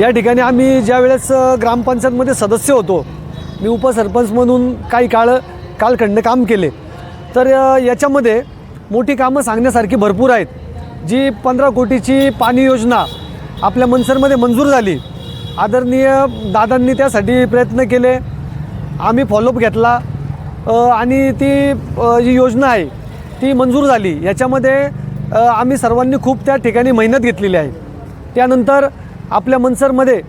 या ठिकाणी आम्ही ज्या वेळेस ग्रामपंचायतमध्ये सदस्य होतो मी उपसरपंच म्हणून काही काळ कालखंड काम केले. तर याच्यामध्ये मोठी कामं सांगण्यासारखी भरपूर आहेत. जी पंधरा कोटीची पाणी योजना आपल्या मनसरमध्ये मंजूर झाली. आदरणीय दादांनी त्यासाठी प्रयत्न केले. आम्ही फॉलोअप घेतला. आणि ती जी योजना आहे ती मंजूर झाली. याच्यामध्ये आम्ही सर्वांनी खूप त्या ठिकाणी मेहनत घेतलेली आहे. त्यानंतर आपल्या मनसरमध्ये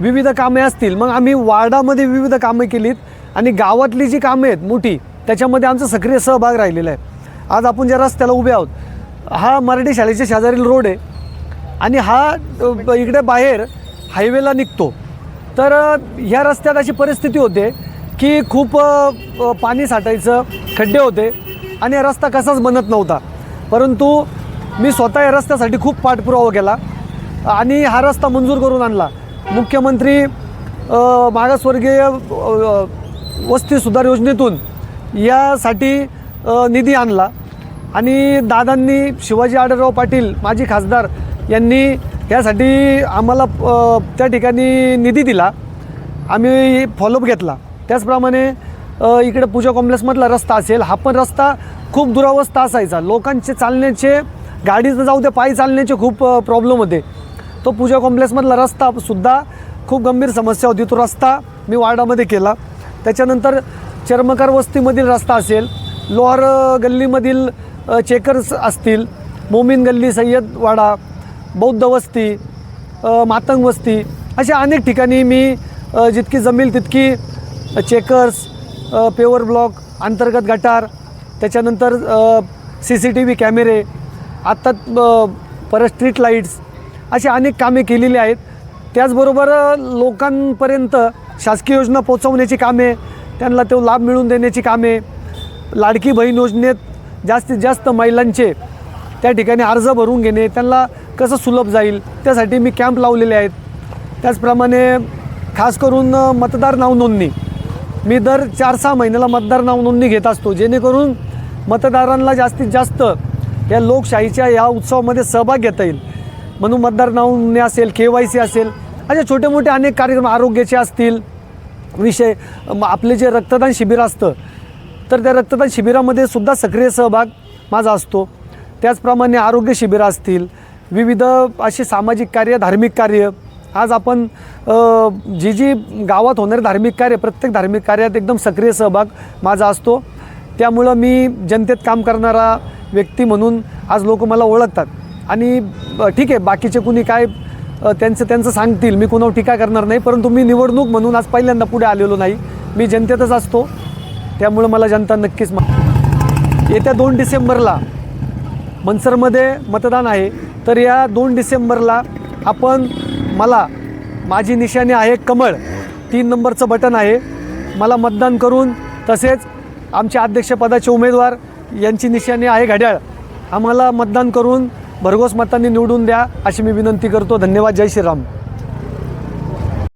विविध कामे असतील मग आम्ही वार्डामध्ये विविध कामे केलीत आणि गावातली जी कामे आहेत मोठी त्याच्यामध्ये आमचा सक्रिय सहभाग राहिलेला आहे. आज आपण ज्या रस्त्याला उभे आहोत हा मराठी शाळेच्या शेजारील रोड आहे आणि हा इकडे बाहेर हायवेला निघतो. तर ह्या रस्त्यात अशी परिस्थिती होते की खूप पाणी साठायचं खड्डे होते आणि हा रस्ता कसाच बनत नव्हता. परंतु मी स्वतः या रस्त्यासाठी खूप पाठपुरावा केला. आणि हा रस्ता मंजूर करून आणला. मुख्यमंत्री मागासवर्गीय वस्ती सुधार योजनेतून यासाठी निधी आणला. आणि दादांनी शिवाजी आढळराव पाटील माजी खासदार यांनी यासाठी आम्हाला त्या ठिकाणी निधी दिला. आम्ही फॉलोअप घेतला. त्याचप्रमाणे इकडे पूजा कॉम्प्लेक्समधला रस्ता असेल हा पण रस्ता खूप दुरावस्था असायचा. लोकांचे चालण्याचे गाडीचं जाऊ दे पायी चालण्याचे खूप प्रॉब्लेम होते. तो पूजा कॉम्प्लेक्समधला रस्ता सुद्धा खूप गंभीर समस्या होती. तो रस्ता मी वार्डामध्ये केला. त्याच्यानंतर चर्मकार वस्तीमधील रस्ता असेल लोहार गल्लीमधील चेकर्स असतील मोमीन गल्ली सय्यद वाडा बौद्ध वस्ती मातंग वस्ती अशा अनेक ठिकाणी मी जितकी जमेल तितकी चेकर्स पेवर ब्लॉक अंतर्गत गटार त्याच्यानंतर सी सी टी व्ही कॅमेरे आत्ता अ, परत स्ट्रीट लाईट्स अशी अनेक कामे केलेली आहेत. त्याचबरोबर लोकांपर्यंत शासकीय योजना पोचवण्याची कामे त्यांना तो लाभ मिळवून देण्याची कामे लाडकी बहीण योजनेत जास्तीत जास्त महिलांचे त्या ठिकाणी अर्ज भरून घेणे त्यांना कसं सुलभ जाईल त्यासाठी मी कॅम्प लावलेले आहेत. त्याचप्रमाणे खास करून मतदार नाव नोंदणी. मी दर चार सहा महिन्याला मतदार नाव नोंदणी घेत असतो जेणेकरून मतदारांना जास्तीत जास्त या लोकशाहीच्या या उत्सवामध्ये सहभाग घेता येईल. म्हणून मतदार नाव नोंदणी असेल के वाय सी असेल असे छोटे मोठे अनेक कार्यक्रम आरोग्याचे असतील विषय म आपले जे रक्तदान शिबिर असतं तर त्या रक्तदान शिबिरामध्ये सुद्धा सक्रिय सहभाग माझा असतो. त्याचप्रमाणे आरोग्य शिबिरं असतील विविध असे सामाजिक कार्य धार्मिक कार्य. आज आपण जी जी गावात होणारे धार्मिक कार्य प्रत्येक धार्मिक कार्यात एकदम सक्रिय सहभाग माझा असतो. त्यामुळं मी जनतेत काम करणारा व्यक्ती म्हणून आज लोक मला ओळखतात. आणि ठीक आहे बाकीचे कुणी काय त्यांचं त्यांचं सांगतील मी कुणावर टीका करणार नाही परंतु मी निवडणूक म्हणून आज पहिल्यांदा पुढे आलेलो नाही. मी जनतेतच असतो. त्यामुळं मला जनता नक्कीच मा येत्या दोन डिसेंबरला मनसरमध्ये मतदान आहे. तर या दोन डिसेंबरला आपण मला माझी निशाणी आहे कमळ. तीन नंबरचं बटन आहे. मला मतदान करून तसेच आमच्या अध्यक्षपदाचे उमेदवार यांची निशाणी आहे घड्याळ. आम्हाला मतदान करून भरघोस मतांनी निवडून द्या अशी मी विनंती करतो. धन्यवाद. जय श्रीराम.